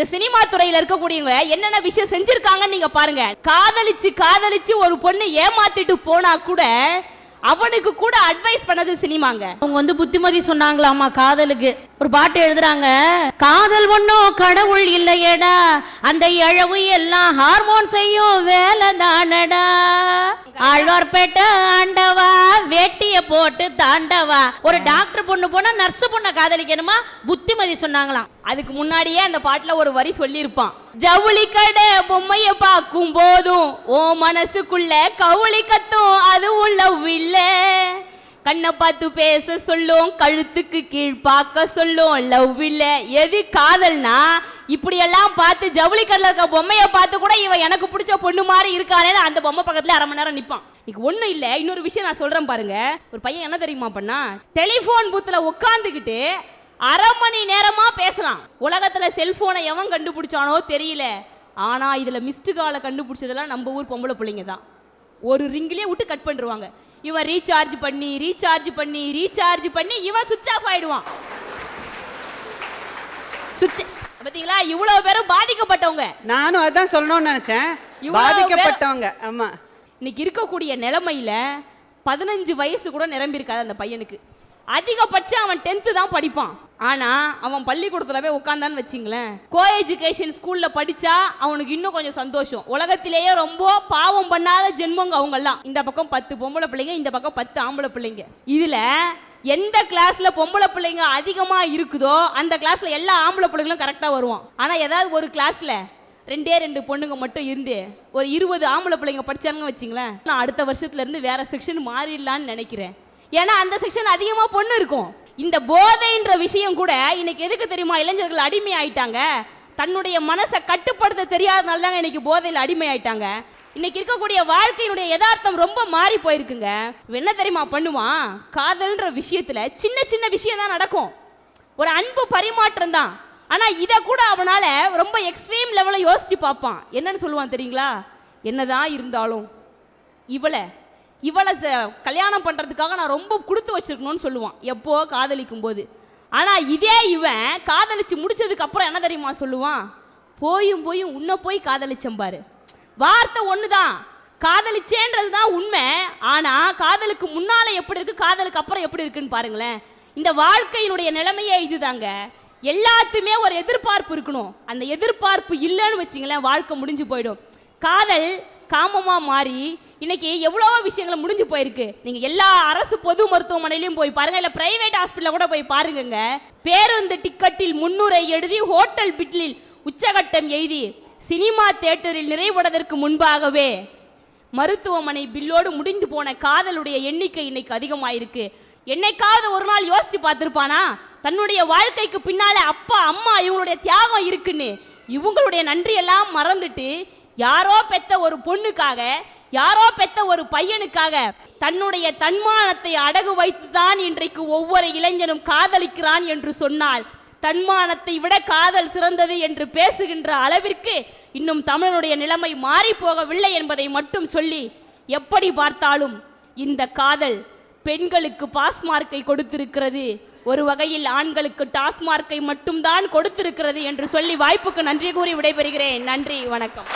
இந்த சினிமா துறையில இருக்கக்கூடியவங்க என்னென்ன விஷயம் செஞ்சிருக்காங்கன்னு நீங்க பாருங்க. காதலிச்சு காதலிச்சு ஒரு பொண்ணு ஏமாத்திட்டு போனா கூட அவனுக்கு கூட அட்வைஸ் பண்ணது சினிமாங்க. அவங்க வந்து புத்திமதி சொன்னாங்களாமா காதலுக்கு? ஒரு பாட்டு எழுதுறாங்க காதல் ஒன்றும் கடவுள் இல்லையடா அந்த இழவு எல்லாம் ஹார்மோன் செய்யும் வேலை தானடா. ஆழ்வார்பேட்டை ஆண்டவா வேட்டிய போட்டு தாண்டவா. ஒரு டாக்டர் பொண்ணு போனா நர்ஸ் பொண்ணை காதலிக்கணுமா? புத்திமதி சொன்னாங்களாம். அதுக்கு முன்னாடியே அந்த பாட்டுல ஒரு வரி சொல்லியிருப்பான். ஜவுளி கடை பொம்மைய பார்க்கும் போதும் ஓ மனசுக்குள்ள கவுளி கத்தும் அது உள்ள இல்ல கண்ணை பார்த்து பேச சொல்லும் கழுத்துக்கு கீழ் பார்க்க சொல்லும் லவ் இல்ல. எது காதல்னா இப்படியெல்லாம் பார்த்து ஜவுளி கடல இருக்க பொம்மைய பார்த்து கூட இவன் எனக்கு பிடிச்ச பொண்ணு மாதிரி இருக்கானேன்னு அந்த பொம்மை பக்கத்துல அரை மணி நேரம் நிப்பான். இன்னைக்கு ஒண்ணும் இல்ல இன்னொரு விஷயம் நான் சொல்றேன் பாருங்க. ஒரு பையன் என்ன தெரியுமா பண்ணா டெலிஃபோன் பூத்துல உட்காந்துக்கிட்டு அரை மணி நேரமா பேசலாம். உலகத்துல செல்போனை எவன் கண்டுபிடிச்சானோ தெரியல. ஆனா இதுல மிஸ்டு காலை கண்டுபிடிச்சதெல்லாம் நம்ம ஊர் பொம்பளை பிள்ளைங்க தான். ஒரு ரிங்கிலே விட்டு கட் பண்ணிடுவாங்க இவன் ரீசார்ஜ் பண்ணி ரீசார்ஜ் பண்ணி ரீசார்ஜ் பண்ணி இவன் சுவிட்ச் ஆஃப் ஆயிடுவான். சுவிட்ச் பாத்தீங்களா இவ்வளவு பேரும் பாதிக்கப்பட்டவங்க. நானும் அதான் சொல்லணும்னு நினைச்சேன். பாதிக்கப்பட்டவங்க. ஆமா. இன்னைக்கு இருக்கக்கூடிய நிலைமையில பதினஞ்சு வயசு கூட நிரம்பியிருக்காது அந்த பையனுக்கு. அதிகபட்சம் அவன் டென்த்து தான் படிப்பான். ஆனா அவன் பள்ளிக்கூடத்தில் போய் உட்காந்தான்னு வச்சிங்களேன். கோ எஜுகேஷன் ஸ்கூல்ல படிச்சா அவனுக்கு இன்னும் கொஞ்சம் சந்தோஷம். உலகத்திலேயே ரொம்ப பாவம் பண்ணாத ஜென்மங்க அவங்கெல்லாம். இந்த பக்கம் பத்து பொம்பளை பிள்ளைங்க இந்த பக்கம் பத்து ஆம்பளை பிள்ளைங்க. இதுல எந்த கிளாஸ்ல பொம்பளை பிள்ளைங்க அதிகமா இருக்குதோ அந்த கிளாஸ்ல எல்லா ஆம்பளை பிள்ளைங்களும் கரெக்டா வருவான். ஆனா ஏதாவது ஒரு கிளாஸ்ல ரெண்டே ரெண்டு பொண்ணுங்க மட்டும் இருந்து ஒரு இருபது ஆம்பளை பிள்ளைங்க படிச்சாங்கன்னு வச்சிங்களேன் நான் அடுத்த வருஷத்துல இருந்து வேற செக்ஷன் மாறிடலான்னு நினைக்கிறேன். ஏன்னா அந்த செக்ஷன் அதிகமா பொண்ணு இருக்கும். இந்த போதைன்ற விஷயம் கூட இன்னைக்கு எதுக்கு தெரியுமா? இளைஞர்கள் அடிமை ஆயிட்டாங்க தன்னுடைய மனசை கட்டுப்படுத்த தெரியாதனால தாங்க இன்னைக்கு போதையில் அடிமை ஆயிட்டாங்க இன்னைக்கு இருக்கக்கூடிய வாழ்க்கையினுடைய யதார்த்தம் ரொம்ப மாறி போயிருக்குங்க. என்ன தெரியுமா பண்ணுவான்? காதல்ன்ற விஷயத்துல சின்ன சின்ன விஷயம் தான் நடக்கும். ஒரு அன்பு பரிமாற்றம் தான். ஆனால் இதை கூட அவனால் ரொம்ப எக்ஸ்ட்ரீம் லெவலில் யோசித்து பார்ப்பான். என்னன்னு சொல்லுவான் தெரியுங்களா? என்னதான் இருந்தாலும் இவளை இவளை கல்யாணம் பண்ணுறதுக்காக நான் ரொம்ப கொடுத்து வச்சுருக்கணும்னு சொல்லுவான். எப்போ காதலிக்கும் போது ஆனால் இதே இவன் காதலிச்சு முடிச்சதுக்கப்புறம் என்ன தெரியுமா சொல்லுவான்? போயும் போயும் உன்னை போய் காதலிச்சேன் பாரு. வார்த்தை ஒன்று தான் காதலிச்சேன்றது தான் உண்மை. ஆனால் காதலுக்கு முன்னால் எப்படி இருக்குது காதலுக்கு அப்புறம் எப்படி இருக்குன்னு பாருங்களேன். இந்த வாழ்க்கையினுடைய நிலைமையே இதுதாங்க. எல்லாத்துமே ஒரு எதிர்பார்ப்பு இருக்கணும். அந்த எதிர்பார்ப்பு இல்லைன்னு வச்சிங்களேன் வாழ்க்கை முடிஞ்சு போயிடும். காதல் காமமாக மாறி இன்னைக்கு எவ்வளவோ விஷயங்கள் முடிஞ்சு போயிருக்கு. நீங்கள் எல்லா அரசு பொது மருத்துவமனையிலையும் போய் பாருங்க. இல்லை பிரைவேட் ஹாஸ்பிட்டலில் கூட போய் பாருங்கங்க. பேருந்து டிக்கெட்டில் முன்னுரை எழுதி ஹோட்டல் பிட்லில் உச்சகட்டம் எழுதி சினிமா தேட்டரில் நிறைவடைவதற்கு முன்பாகவே மருத்துவமனை பில்லோடு முடிந்து போன காதலுடைய எண்ணிக்கை இன்னைக்கு அதிகமாயிருக்கு. என்னைக்காவது ஒரு நாள் யோசித்து பார்த்துருப்பானா? தன்னுடைய வாழ்க்கைக்கு பின்னால அப்பா அம்மா இவங்களுடைய தியாகம் இருக்குன்னு. இவங்களுடைய நன்றியெல்லாம் மறந்துட்டு யாரோ பெத்த ஒரு பொண்ணுக்காக யாரோ பெத்த ஒரு பையனுக்காக தன்னுடைய தன்மானத்தை அடகு வைத்துதான் இன்றைக்கு ஒவ்வொரு இளைஞனும் காதலிக்கிறான் என்று சொன்னால் தன்மானத்தை விட காதல் சிறந்தது என்று பேசுகின்ற அளவிற்கு இன்னும் தமிழனுடைய நிலைமை மாறி போகவில்லை என்பதை மட்டும் சொல்லி எப்படி பார்த்தாலும் இந்த காதல் பெண்களுக்கு பாஸ் மார்க்கை கொடுத்திருக்கிறது. ஒரு வகையில் ஆண்களுக்கு டாஸ்மார்க்கை மட்டும்தான் கொடுத்திருக்கிறது என்று சொல்லி வாய்ப்புக்கு நன்றி கூறி விடைபெறுகிறேன். நன்றி வணக்கம்.